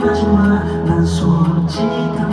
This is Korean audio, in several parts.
가지마 난 솔직한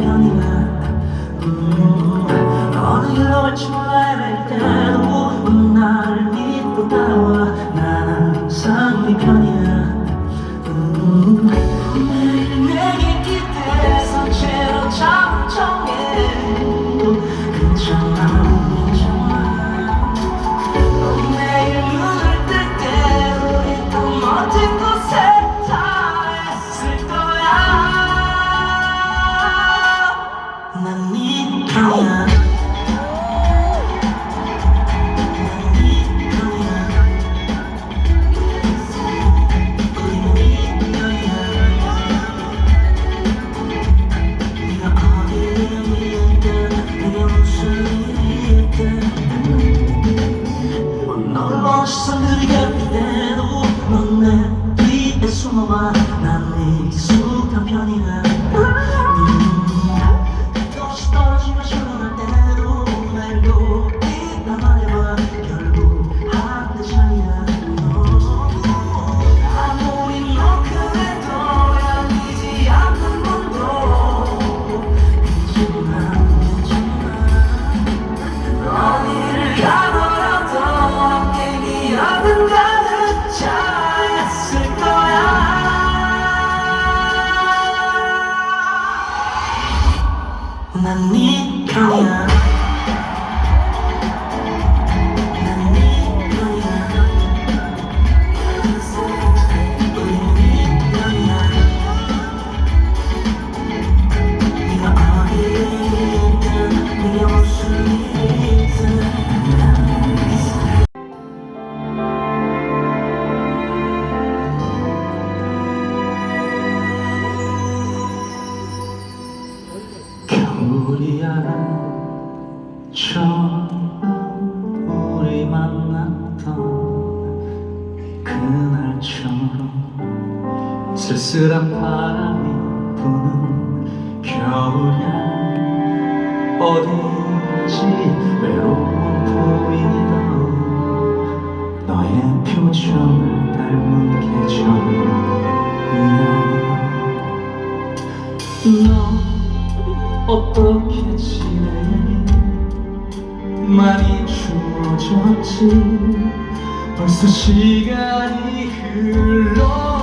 นี้เขา 쓸쓸한 바람이 부는 겨울에 어딘지 외로운 보이던 너의 표정을 닮은 계절이 너 어떻게 지내니 많이 추워졌지? 벌써 시간이 흘러.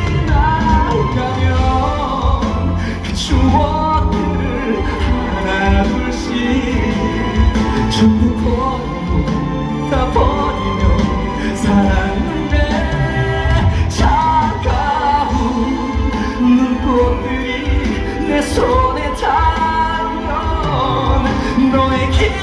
주고 버리고 버리며 살았는데 차가운 눈꽃들이 내 손에 닿으면 너의 길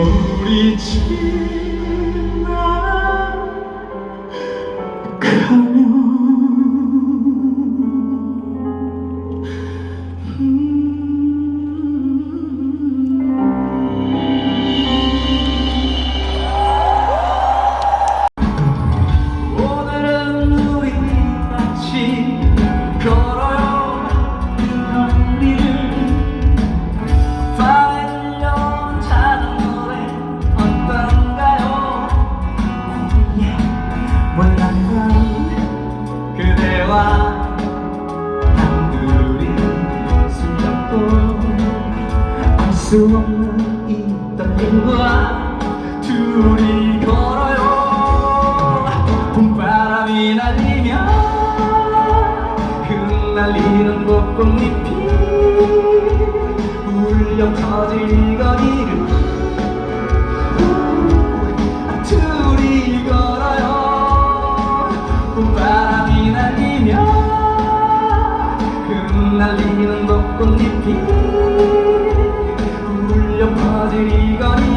우리 집 수 없는 이 땅과 둘이 걸어요. 봄바람이 날리며 흩날리는 벚꽃잎이 울려 터질 거리를 사람들이 가니